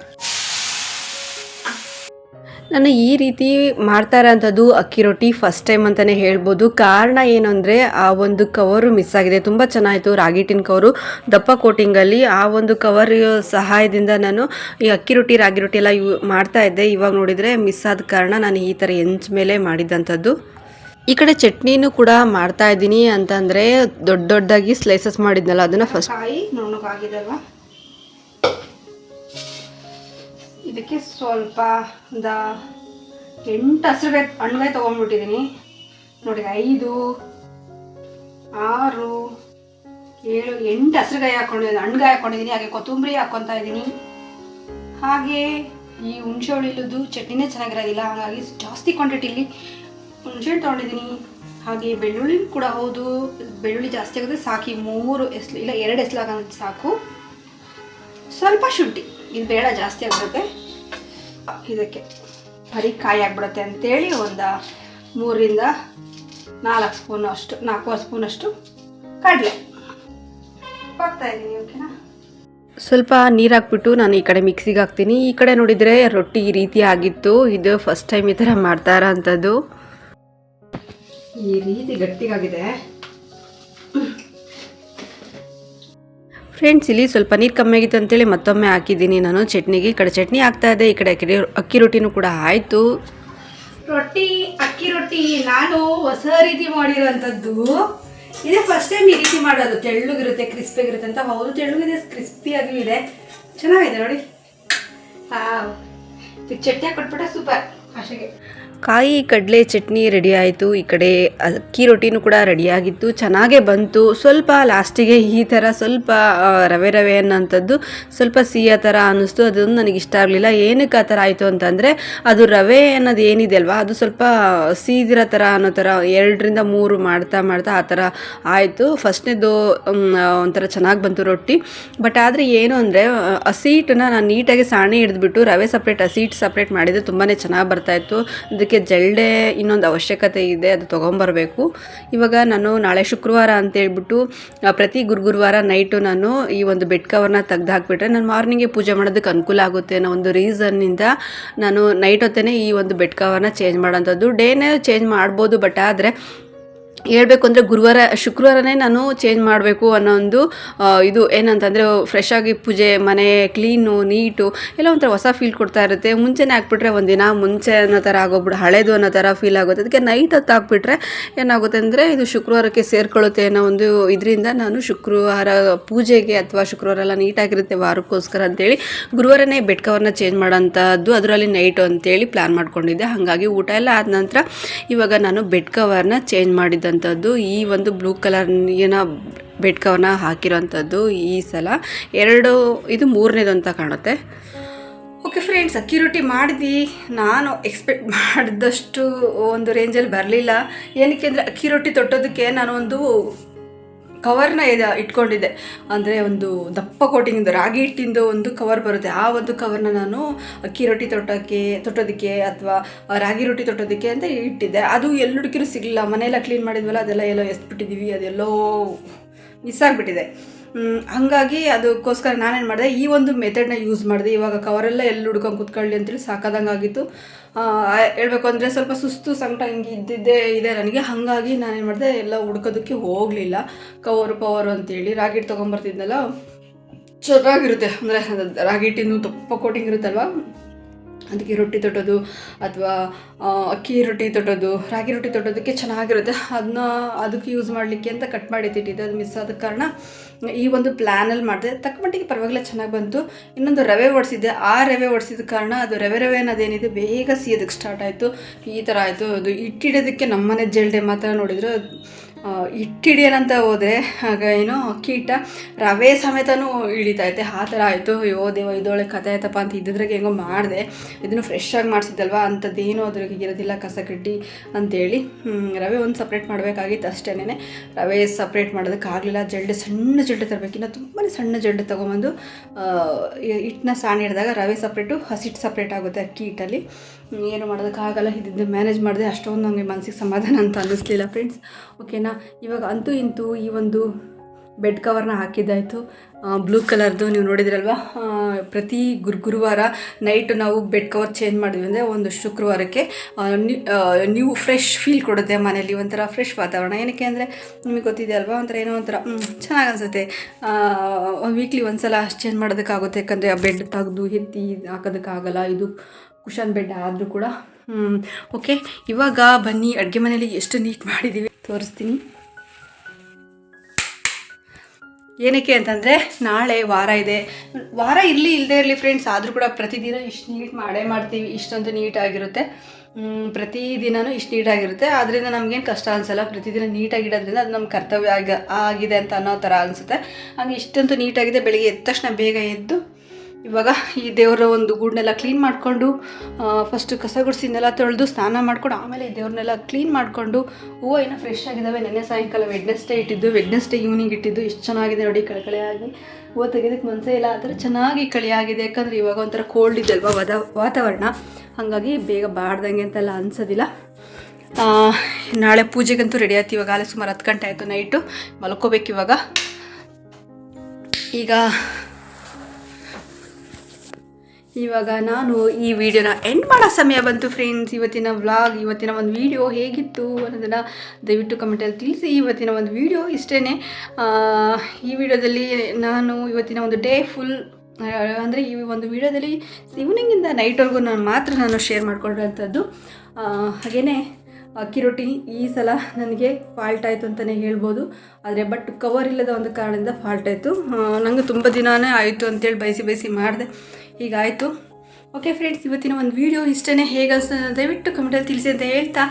ನಾನು ಈ ರೀತಿ ಮಾಡ್ತಾ ಇರೋಂಥದ್ದು ಅಕ್ಕಿ ರೊಟ್ಟಿ ಫಸ್ಟ್ ಟೈಮ್ ಅಂತಲೇ ಹೇಳ್ಬೋದು. ಕಾರಣ ಏನು ಅಂದರೆ ಆ ಒಂದು ಕವರು ಮಿಸ್ ಆಗಿದೆ. ತುಂಬ ಚೆನ್ನಾಯಿತು ರಾಗಿ ಟಿನ್ ಕವರು ದಪ್ಪ ಕೋಟಿಂಗಲ್ಲಿ ಆ ಒಂದು ಕವರ್ ಸಹಾಯದಿಂದ ನಾನು ಈ ಅಕ್ಕಿ ರೊಟ್ಟಿ, ರಾಗಿ ರೊಟ್ಟಿ ಎಲ್ಲ ಯೂ ಮಾಡ್ತಾ ಇದ್ದೆ. ಇವಾಗ ನೋಡಿದರೆ ಮಿಸ್ ಆದ ಕಾರಣ ನಾನು ಈ ಥರ ಹೆಂಚ್ ಮೇಲೆ ಮಾಡಿದ್ದಂಥದ್ದು ಈ ಕಡೆ ಚಟ್ನಿನೂ ಕೂಡ ಮಾಡ್ತಾ ಇದ್ದೀನಿ ಅಂತಂದರೆ ದೊಡ್ಡ ದೊಡ್ಡದಾಗಿ ಸ್ಲೈಸಸ್ ಮಾಡಿದ್ನಲ್ಲ, ಅದನ್ನು ಫಸ್ಟ್ ಕಾಯಿ ನುಣ್ಣಗಾಗಿದೆ ಇದಕ್ಕೆ ಸ್ವಲ್ಪ ಒಂದು ಎಂಟು ಹಸಿರುಗಾಯಿ ಹಣ್ಣುಗಾಯಿ ತೊಗೊಂಡ್ಬಿಟ್ಟಿದ್ದೀನಿ ನೋಡಿ, ಐದು, ಆರು, ಏಳು, ಎಂಟು ಹಸಿರುಗಾಯಿ ಹಾಕೊಂಡಿದ್ದೀನಿ ಹಣ್ಣುಗಾಯಿ ಹಾಕೊಂಡಿದ್ದೀನಿ ಹಾಗೆ ಕೊತ್ತಂಬರಿ ಹಾಕ್ಕೊತಾ ಇದ್ದೀನಿ ಹಾಗೆ ಈ ಹುಣಸೆ ಹುಳಿಲದ್ದು ಚಟ್ನಿನೇ ಚೆನ್ನಾಗಿರೋದಿಲ್ಲ. ಹಾಗಾಗಿ ಜಾಸ್ತಿ ಕ್ವಾಂಟಿಟಿಲಿ ಹುಣಸೆ ತೊಗೊಂಡಿದ್ದೀನಿ ಹಾಗೆ ಬೆಳ್ಳುಳ್ಳಿ ಕೂಡ ಹೌದು. ಬೆಳ್ಳುಳ್ಳಿ ಜಾಸ್ತಿ ಆಗುತ್ತೆ ಸಾಕಿ. ಮೂರು ಎಸ್ಲು ಇಲ್ಲ, ಎರಡು ಎಸ್ಲಾಗ ಸಾಕು. ಸ್ವಲ್ಪ ಶುಂಠಿ. ಇದು ಬೇಡ, ಜಾಸ್ತಿ ಆಗ್ಬಿಡುತ್ತೆ. ಇದಕ್ಕೆ ಬರೀ ಕಾಯಿ ಆಗ್ಬಿಡುತ್ತೆ ಅಂತೇಳಿ ಒಂದು ಮೂರಿಂದ ನಾಲ್ಕು ಸ್ಪೂನ್ ಅಷ್ಟು, ನಾಲ್ಕು ಸ್ಪೂನ್ ಅಷ್ಟು ಕಡಲೆ. ಇದ್ದೀನಿ ಓಕೆನಾ ಸ್ವಲ್ಪ ನೀರು ಹಾಕ್ಬಿಟ್ಟು ನಾನು ಈ ಕಡೆ ಮಿಕ್ಸಿಗೆ ಹಾಕ್ತೀನಿ. ಈ ಕಡೆ ನೋಡಿದರೆ ರೊಟ್ಟಿ ಈ ರೀತಿ ಆಗಿತ್ತು. ಇದು ಫಸ್ಟ್ ಟೈಮ್ ಈ ಥರ ಮಾಡ್ತಾ ಇರೋಂಥದ್ದು. ಈ ರೀತಿ ಗಟ್ಟಿಗಾಗಿದೆ. ಫ್ರೆಂಡ್ಸ್ ಇಲ್ಲಿ ಸ್ವಲ್ಪ ನೀರು ಕಮ್ಮಿ ಆಗಿತ್ತು ಅಂತೇಳಿ ಮತ್ತೊಮ್ಮೆ ಹಾಕಿದ್ದೀನಿ ನಾನು. ಚಟ್ನಿಗೆ ಈ ಕಡೆ ಚಟ್ನಿ ಆಗ್ತಾ ಇದೆ, ಈ ಕಡೆ ಅಕ್ಕಿ ಅಕ್ಕಿ ರೊಟ್ಟಿನೂ ಕೂಡ ಆಯಿತು. ರೊಟ್ಟಿ, ಅಕ್ಕಿ ರೊಟ್ಟಿ, ನಾನು ಹೊಸ ರೀತಿ ಮಾಡಿರೋಂಥದ್ದು. ಇದೇ ಫಸ್ಟ್ ಟೈಮ್ ಈ ರೀತಿ ಮಾಡೋದು. ತೆಳ್ಳಗಿರುತ್ತೆ ಕ್ರಿಸ್ಪಿಯಾಗಿರುತ್ತೆ ಅಂತ. ಹೌದು, ತೆಳ್ಳಗಿದೆ ಕ್ರಿಸ್ಪಿಯಾಗೂ ಇದೆ. ಚೆನ್ನಾಗಿದೆ ನೋಡಿ. ಚಟ್ನಿ ಕೊಟ್ಬಿಟ್ರೆ ಸೂಪರ್ ಆಶೆಗೆ. ಕಾಯಿ ಕಡಲೆ ಚಟ್ನಿ ರೆಡಿ ಆಯಿತು. ಈ ಕಡೆ ಅಕ್ಕಿ ರೊಟ್ಟಿನೂ ಕೂಡ ರೆಡಿಯಾಗಿತ್ತು ಚೆನ್ನಾಗೇ ಬಂತು. ಸ್ವಲ್ಪ ಲಾಸ್ಟಿಗೆ ಈ ಥರ ಸ್ವಲ್ಪ ರವೆ ರವೆ ಅನ್ನೋಂಥದ್ದು ಸ್ವಲ್ಪ ಸಿಹಿಯ ಥರ ಅನ್ನಿಸ್ತು. ಅದೊಂದು ನನಗೆ ಇಷ್ಟ ಆಗಲಿಲ್ಲ. ಏನಕ್ಕೆ ಆ ಥರ ಆಯಿತು ಅಂತಂದರೆ, ಅದು ರವೆ ಅನ್ನೋದು ಏನಿದೆ ಅಲ್ವಾ ಅದು ಸ್ವಲ್ಪ ಸೀದಿರೋ ಥರ ಅನ್ನೋ ಥರ ಎರಡರಿಂದ ಮೂರು ಮಾಡ್ತಾ ಮಾಡ್ತಾ ಆ ಥರ ಆಯಿತು. ಫಸ್ಟ್ನೇದು ಒಂಥರ ಚೆನ್ನಾಗಿ ಬಂತು ರೊಟ್ಟಿ. ಬಟ್ ಆದರೆ ಏನು ಅಂದರೆ ಹಸಿ ಹಿಟ್ಟನ್ನ ನಾನು ನೀಟಾಗಿ ಸಾಣೆ ಹಿಡಿದ್ಬಿಟ್ಟು ರವೆ ಸಪ್ರೇಟ್ ಹಸಿ ಹಿಟ್ಟು ಸಪ್ರೇಟ್ ಮಾಡಿದರೆ ತುಂಬಾ ಚೆನ್ನಾಗಿ ಬರ್ತಾಯಿತ್ತು ಅದಕ್ಕೆ ಅದಕ್ಕೆ ಜಲ್ಡೆ ಇನ್ನೊಂದು ಅವಶ್ಯಕತೆ ಇದೆ, ಅದು ತೊಗೊಂಬರಬೇಕು. ಇವಾಗ ನಾನು ನಾಳೆ ಶುಕ್ರವಾರ ಅಂತೇಳ್ಬಿಟ್ಟು ಪ್ರತಿ ಗುರು ಗುರುವಾರ ನೈಟು ನಾನು ಈ ಒಂದು ಬೆಡ್ ಕವರ್ನ ತೆಗ್ದು ಹಾಕ್ಬಿಟ್ರೆ ನಾನು ಮಾರ್ನಿಂಗ್ಗೆ ಪೂಜೆ ಮಾಡೋದಕ್ಕೆ ಅನುಕೂಲ ಆಗುತ್ತೆ ಅನ್ನೋ ಒಂದು ರೀಸನ್ನಿಂದ ನಾನು ನೈಟ್ ಹೊತ್ತೇ ಈ ಒಂದು ಬೆಡ್ ಕವರ್ನ ಚೇಂಜ್ ಮಾಡೋಂಥದ್ದು. ಡೇನೇ ಚೇಂಜ್ ಮಾಡ್ಬೋದು, ಬಟ್ ಆದರೆ ಹೇಳ್ಬೇಕು ಅಂದರೆ ಗುರುವಾರ, ಶುಕ್ರವಾರನೇ ನಾನು ಚೇಂಜ್ ಮಾಡಬೇಕು ಅನ್ನೋ ಒಂದು ಇದು ಏನಂತಂದರೆ ಫ್ರೆಶ್ ಆಗಿ ಪೂಜೆ, ಮನೆ ಕ್ಲೀನು ನೀಟು ಎಲ್ಲ ಒಂಥರ ಹೊಸ ಫೀಲ್ ಕೊಡ್ತಾ ಇರುತ್ತೆ. ಮುಂಚೆನೇ ಹಾಕ್ಬಿಟ್ರೆ ಒಂದಿನ ಮುಂಚೆ ಅನ್ನೋ ಥರ ಆಗೋಗ್ಬಿಡು, ಹಳೇದು ಅನ್ನೋ ಥರ ಫೀಲ್ ಆಗುತ್ತೆ. ಅದಕ್ಕೆ ನೈಟ್ ಹೊತ್ತು ಹಾಕ್ಬಿಟ್ರೆ ಏನಾಗುತ್ತೆ ಅಂದರೆ ಇದು ಶುಕ್ರವಾರಕ್ಕೆ ಸೇರ್ಕೊಳ್ಳುತ್ತೆ ಅನ್ನೋ ಒಂದು ಇದರಿಂದ ನಾನು ಶುಕ್ರವಾರ ಪೂಜೆಗೆ ಅಥವಾ ಶುಕ್ರವಾರ ಎಲ್ಲ ನೀಟಾಗಿರುತ್ತೆ ವಾರಕ್ಕೋಸ್ಕರ ಅಂತೇಳಿ ಗುರುವಾರನೇ ಬೆಡ್ ಕವರ್ನ ಚೇಂಜ್ ಮಾಡೋಂಥದ್ದು ಅದರಲ್ಲಿ ನೈಟು ಅಂತೇಳಿ ಪ್ಲ್ಯಾನ್ ಮಾಡ್ಕೊಂಡಿದ್ದೆ. ಹಾಗಾಗಿ ಊಟ ಎಲ್ಲ ಆದ ನಂತರ ಇವಾಗ ನಾನು ಬೆಡ್ ಕವರ್ನ ಚೇಂಜ್ ಮಾಡಿದ್ದಂಥದ್ದು ಈ ಒಂದು ಬ್ಲೂ ಕಲರ್ ಏನ ಬೆಡ್ ಕವರ್ನ ಹಾಕಿರೋಂಥದ್ದು ಈ ಸಲ. ಎರಡು, ಇದು ಮೂರನೇದು ಅಂತ ಕಾಣುತ್ತೆ. ಓಕೆ ಫ್ರೆಂಡ್ಸ್ ಅಕ್ಕಿ ರೊಟ್ಟಿ ಮಾಡಿದ್ವಿ. ನಾನು ಎಕ್ಸ್ಪೆಕ್ಟ್ ಮಾಡಿದಷ್ಟು ಒಂದು ರೇಂಜಲ್ಲಿ ಬರಲಿಲ್ಲ. ಏನಕ್ಕೆ ಅಂದರೆ ಅಕ್ಕಿ ರೊಟ್ಟಿ ತೊಟ್ಟೋದಕ್ಕೆ ನಾನೊಂದು ಕವರ್ನ ಇದು ಇಟ್ಕೊಂಡಿದ್ದೆ. ಅಂದರೆ ಒಂದು ದಪ್ಪ ಕೋಟಿಂಗಿಂದು ರಾಗಿ ಹಿಟ್ಟಿಂದು ಒಂದು ಕವರ್ ಬರುತ್ತೆ. ಆ ಒಂದು ಕವರ್ನ ನಾನು ಅಕ್ಕಿ ರೊಟ್ಟಿ ತೊಟ್ಟೋಕ್ಕೆ ತೊಟ್ಟೋದಕ್ಕೆ ಅಥವಾ ರಾಗಿ ರೊಟ್ಟಿ ತೊಟ್ಟೋದಕ್ಕೆ ಅಂತ ಇಟ್ಟಿದ್ದೆ. ಅದು ಎಲ್ಲಿ ಹುಡುಕಿರು ಸಿಗಲಿಲ್ಲ. ಮನೆಯೆಲ್ಲ ಕ್ಲೀನ್ ಮಾಡಿದ್ವಲ್ಲ, ಅದೆಲ್ಲ ಎಲ್ಲೋ ಎಸ್ಬಿಟ್ಟಿದ್ದೀವಿ ಅದೆಲ್ಲೋ ಮಿಸ್ ಆಗಿಬಿಟ್ಟಿದೆ. ಹಾಗಾಗಿ ಅದಕ್ಕೋಸ್ಕರ ನಾನೇನು ಮಾಡಿದೆ, ಈ ಒಂದು ಮೆಥಡ್ನ ಯೂಸ್ ಮಾಡಿದೆ. ಇವಾಗ ಕವರೆಲ್ಲ ಎಲ್ಲಿ ಹುಡ್ಕೊಂಡು ಕುತ್ಕೊಳ್ಳಿ ಅಂತೇಳಿ ಸಾಕಾದಂಗೆ ಆಗಿತ್ತು. ಹೇಳ್ಬೇಕು ಅಂದರೆ ಸ್ವಲ್ಪ ಸುಸ್ತು ಸಂಕಟ ಹಿಂಗೆ ಇದ್ದಿದ್ದೇ ಇದೆ ನನಗೆ. ಹಾಗಾಗಿ ಏನು ಮಾಡಿದೆ, ಎಲ್ಲ ಹುಡ್ಕೋದಕ್ಕೆ ಹೋಗಲಿಲ್ಲ. ಕವರು ಪವರು ಅಂತೇಳಿ ರಾಗಿ ತೊಗೊಂಬರ್ತಿದ್ನಲ್ಲ, ಚೆನ್ನಾಗಿರುತ್ತೆ. ಅಂದರೆ ರಾಗಿ ಹಿಟ್ಟಿನ ತುಪ್ಪ ಕೋಟಿಂಗ್ ಇರುತ್ತಲ್ವ? ಅದಕ್ಕೆ ರೊಟ್ಟಿ ತೊಟ್ಟೋದು ಅಥವಾ ಅಕ್ಕಿ ರೊಟ್ಟಿ ತೊಟ್ಟೋದು, ರಾಗಿ ರೊಟ್ಟಿ ತೊಟ್ಟೋದಕ್ಕೆ ಚೆನ್ನಾಗಿರುತ್ತೆ. ಅದನ್ನ ಅದಕ್ಕೆ ಯೂಸ್ ಮಾಡಲಿಕ್ಕೆ ಅಂತ ಕಟ್ ಮಾಡಿ ತಿಟ್ಟಿದ್ದೆ ಅದು ಮಿಸ್ ಆದ ಕಾರಣ ಈ ಒಂದು ಪ್ಲ್ಯಾನಲ್ಲಿ ಮಾಡಿದೆ. ತಕ್ಕ ಮಟ್ಟಿಗೆ ಪರವಾಗಿಲ್ಲ, ಚೆನ್ನಾಗಿ ಬಂತು. ಇನ್ನೊಂದು ರವೆ ಒಡಿಸಿದ್ದೆ. ಆ ರವೆ ಒಡಿಸಿದ ಕಾರಣ ಅದು ರವೆ ರವೆ ಅನ್ನೋದೇನಿದೆ, ಬೇಗ ಸಿಯೋದಕ್ಕೆ ಸ್ಟಾರ್ಟ್ ಆಯಿತು. ಈ ಥರ ಆಯಿತು. ಅದು ಇಟ್ಟಿಡೋದಕ್ಕೆ ನಮ್ಮನೆ ಜಲ್ಡೆ ಮಾತ್ರ ನೋಡಿದ್ರೆ ಇಟ್ಟಿಡಿಯನಂತ ಹೋದರೆ, ಆಗ ಏನು ಹಿಟ್ಟ ರವೆ ಸಮೇತನೂ ಇಳಿತೈತೆ ಆ ಥರ ಆಯಿತು. ಅಯ್ಯೋ ದೇವ ಇದೊಳಗೆ ಕತೆ ಆಯ್ತಪ್ಪ ಅಂತ ಇದ್ದಿದ್ರಾಗ ಹೆಂಗೋ ಮಾಡಿದೆ. ಇದನ್ನು ಫ್ರೆಶ್ ಆಗಿ ಮಾಡಿಸಿದ್ದಲ್ವ ಅಂಥದ್ದೇನು ಅದ್ರಾಗೆ ಇರೋದಿಲ್ಲ ಕಸ ಕಡ್ಡಿ ಅಂತೇಳಿ. ರವೆ ಒಂದು ಸಪ್ರೇಟ್ ಮಾಡಬೇಕಾಗಿತ್ತು ಅಷ್ಟೇನೆ ರವೆ ಸಪ್ರೇಟ್ ಮಾಡೋದಕ್ಕಾಗಲಿಲ್ಲ ಜಲ್ಡೆ, ಸಣ್ಣ ಜಲ್ಡೆ ತರಬೇಕಿನ್ನ ತುಂಬಾ ಸಣ್ಣ ಜಲ್ಡೆ ತೊಗೊಂಬಂದು ಹಿಟ್ಟನ್ನ ಸಾಣಿ ಹಿಡಿದಾಗ ರವೆ ಸಪ್ರೇಟು ಹಸಿಟ್ಟು ಸಪ್ರೇಟ್ ಆಗುತ್ತೆ ಅಕ್ಕಿ ಹಿಟ್ಟಲ್ಲಿ ಏನು ಮಾಡೋದಕ್ಕಾಗಲ್ಲ ಇದ್ದಿದ್ದು ಮ್ಯಾನೇಜ್ ಮಾಡಿದೆ. ಅಷ್ಟೊಂದು ನನಗೆ ಮನಸ್ಸಿಗೆ ಸಮಾಧಾನ ಅಂತ ಅನ್ನಿಸ್ಲಿಲ್ಲ ಫ್ರೆಂಡ್ಸ್ ಓಕೆನಾ ಇವಾಗ ಅಂತೂ ಇಂತೂ ಈ ಒಂದು ಬೆಡ್ ಕವರ್ನ ಹಾಕಿದ್ದಾಯಿತು. ಬ್ಲೂ ಕಲರ್ದು ನೀವು ನೋಡಿದ್ರಲ್ವ? ಪ್ರತಿ ಗುರು ಗುರುವಾರ ನೈಟು ನಾವು ಬೆಡ್ ಕವರ್ ಚೇಂಜ್ ಮಾಡಿದ್ವಿ ಅಂದರೆ ಒಂದು ಶುಕ್ರವಾರಕ್ಕೆ ಆ, ನಿ- ಆ, ನೀವು ಫ್ರೆಶ್ ಫೀಲ್ ಕೊಡುತ್ತೆ ಮನೇಲಿ ಒಂಥರ ಫ್ರೆಶ್ ವಾತಾವರಣ. ಏನಕ್ಕೆ ಅಂದರೆ ನಿಮಗೆ ಗೊತ್ತಿದೆ ಅಲ್ವಾ? ಒಂಥರ ಏನೋ ಒಂಥರ ಚೆನ್ನಾಗಿ ಅನಿಸುತ್ತೆ. ವೀಕ್ಲಿ ಒಂದು ಸಲ ಚೇಂಜ್ ಮಾಡೋದಕ್ಕಾಗುತ್ತೆ. ಯಾಕಂದರೆ ಆ ಬೆಡ್ ತೆಗೆದು ಎತ್ತಿ ಹಾಕೋದಕ್ಕಾಗಲ್ಲ. ಇದು ಕುಶನ್ ಬೆಡ್ ಆದರೂ ಕೂಡ ಓಕೆ ಇವಾಗ ಬನ್ನಿ, ಅಡುಗೆ ಮನೇಲಿ ಎಷ್ಟು ನೀಟ್ ಮಾಡಿದ್ದೀವಿ ತೋರಿಸ್ತೀನಿ. ಏನಕ್ಕೆ ಅಂತಂದರೆ, ನಾಳೆ ವಾರ ಇದೆ. ವಾರ ಇರಲಿ ಇಲ್ಲದೆ ಇರಲಿ ಫ್ರೆಂಡ್ಸ್ ಆದರೂ ಕೂಡ ಪ್ರತಿದಿನ ಇಷ್ಟು ನೀಟ್ ಮಾಡೇ ಮಾಡ್ತೀವಿ. ಇಷ್ಟೊಂದು ನೀಟಾಗಿರುತ್ತೆ ಪ್ರತಿ ಪ್ರತಿದಿನವೂ ಇಷ್ಟು ನೀಟಾಗಿರುತ್ತೆ ಆದ್ದರಿಂದ ನಮಗೇನು ಕಷ್ಟ ಅನಿಸಲ್ಲ. ಪ್ರತಿದಿನ ನೀಟಾಗಿಡೋದ್ರಿಂದ ಅದು ನಮ್ಮ ಕರ್ತವ್ಯ ಆಗ, ಆಗಿದೆ ಅಂತ ಅನ್ನೋ ಥರ ಅನಿಸುತ್ತೆ. ಹಾಗೆ ಇಷ್ಟಂತೂ ನೀಟಾಗಿದೆ ಬೆಳಿಗ್ಗೆ ಎದ್ದ ತಕ್ಷಣ ಬೇಗ ಎದ್ದು ಇವಾಗ ಈ ದೇವರ ಒಂದು ಗೂಡನ್ನೆಲ್ಲ ಕ್ಲೀನ್ ಮಾಡಿಕೊಂಡು ಫಸ್ಟ್ ಕಸ ಗುಡಿಸಿನೆಲ್ಲ ತೊಳೆದು ಸ್ನಾನ ಮಾಡ್ಕೊಂಡು, ಆಮೇಲೆ ಈ ದೇವ್ರನ್ನೆಲ್ಲ ಕ್ಲೀನ್ ಮಾಡಿಕೊಂಡು, ಹೂವು ಏನೋ ಫ್ರೆಶ್ ಆಗಿದ್ದಾವೆ ನೆನ್ನೆ ಸಾಯಂಕಾಲ ವೆಡ್ನೆಸ್ಡೇ ಇಟ್ಟಿದ್ದು ವೆಡ್ನೆಸ್ಡೇ ಈವ್ನಿಂಗ್ ಇಟ್ಟಿದ್ದು ಎಷ್ಟು ಚೆನ್ನಾಗಿದೆ ನೋಡಿ ಕಳಕಳೆಯಾಗಿ ಹೂವು ತೆಗೆದಕ್ಕೆ ಮನಸ್ಸೇ ಇಲ್ಲ ಆ ಥರ ಚೆನ್ನಾಗಿ ಕಳಿಯಾಗಿದೆ ಯಾಕಂದರೆ ಇವಾಗ ಒಂಥರ ಕೋಲ್ಡ್ ಇದೆ ಅಲ್ವಾ ವಾದ, ವಾತಾವರಣ. ಹಾಗಾಗಿ ಬೇಗ ಬಾಡ್ದಂಗೆ ಅಂತೆಲ್ಲ ಅನ್ಸೋದಿಲ್ಲ. ನಾಳೆ ಪೂಜೆಗಂತೂ ರೆಡಿ ಆಯ್ತು, ಇವಾಗ ಆಲೆ ಸುಮಾರು ಹತ್ತು ಗಂಟೆ ಆಯಿತು ನೈಟು ಮಲ್ಕೋಬೇಕು ಇವಾಗ ಈಗ ಇವಾಗ ನಾನು ಈ ವಿಡಿಯೋನ ಎಂಡ್ ಮಾಡೋ ಸಮಯ ಬಂತು ಫ್ರೆಂಡ್ಸ್ ಇವತ್ತಿನ ವ್ಲಾಗ್ ಇವತ್ತಿನ ಒಂದು ವಿಡಿಯೋ ಹೇಗಿತ್ತು ಅನ್ನೋದನ್ನು ದಯವಿಟ್ಟು ಕಮೆಂಟಲ್ಲಿ ತಿಳಿಸಿ. ಇವತ್ತಿನ ಒಂದು ವಿಡಿಯೋ ಇಷ್ಟೇ ಈ ವಿಡಿಯೋದಲ್ಲಿ ನಾನು ಇವತ್ತಿನ ಒಂದು ಡೇ ಫುಲ್ ಅಂದರೆ ಈ ಒಂದು ವಿಡಿಯೋದಲ್ಲಿ ಈವ್ನಿಂಗಿಂದ ನೈಟ್ವರೆಗೂ ನಾನು ಮಾತ್ರ ನಾನು ಶೇರ್ ಮಾಡ್ಕೊಂಡಿರೋಂಥದ್ದು ಹಾಗೆಯೇ ಅಕ್ಕಿ ರೊಟ್ಟಿ ಈ ಸಲ ನನಗೆ ಫಾಲ್ಟ್ ಆಯಿತು ಅಂತಲೇ ಹೇಳ್ಬೋದು. ಆದರೆ ಬಟ್ ಕವರ್ ಇಲ್ಲದ ಒಂದು ಕಾರಣದಿಂದ ಫಾಲ್ಟ್ ಆಯಿತು. ನನಗೆ ತುಂಬ ದಿನವೇ ಆಯಿತು ಅಂತೇಳಿ ಬಯಸಿ ಬಯಸಿ ಮಾಡಿದೆ. ಹೀಗಾಯಿತು. ಓಕೆ ಫ್ರೆಂಡ್ಸ್ ಇವತ್ತಿನ ಒಂದು ವಿಡಿಯೋ ಇಷ್ಟನೇ ಹೇಗೆ ಅನಿಸ್ತದೆ ದಯವಿಟ್ಟು ಕಮೆಂಟಲ್ಲಿ ತಿಳಿಸಿ ಅಂತ ಹೇಳ್ತಾ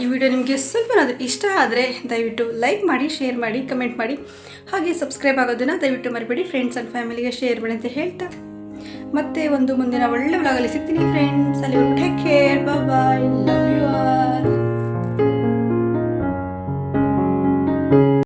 ಈ ವಿಡಿಯೋ ನಿಮಗೆ ಸ್ವಲ್ಪನಾದರೂ ಇಷ್ಟ ಆದರೆ ದಯವಿಟ್ಟು ಲೈಕ್ ಮಾಡಿ ಶೇರ್ ಮಾಡಿ ಕಮೆಂಟ್ ಮಾಡಿ. ಹಾಗೆ ಸಬ್ಸ್ಕ್ರೈಬ್ ಆಗೋದನ್ನು ದಯವಿಟ್ಟು ಮರಿಬೇಡಿ ಫ್ರೆಂಡ್ಸ್ ಆ್ಯಂಡ್ ಫ್ಯಾಮಿಲಿಗೆ ಶೇರ್ ಮಾಡಿ ಅಂತ ಹೇಳ್ತಾ. ಮತ್ತೆ ಒಂದು ಮುಂದಿನ ಒಳ್ಳೆ ಒಳಗಲ್ಲಿ ಸಿಗ್ತೀನಿ ಫ್ರೆಂಡ್ಸ್ ಅಲ್ಲಿ take care bye love you all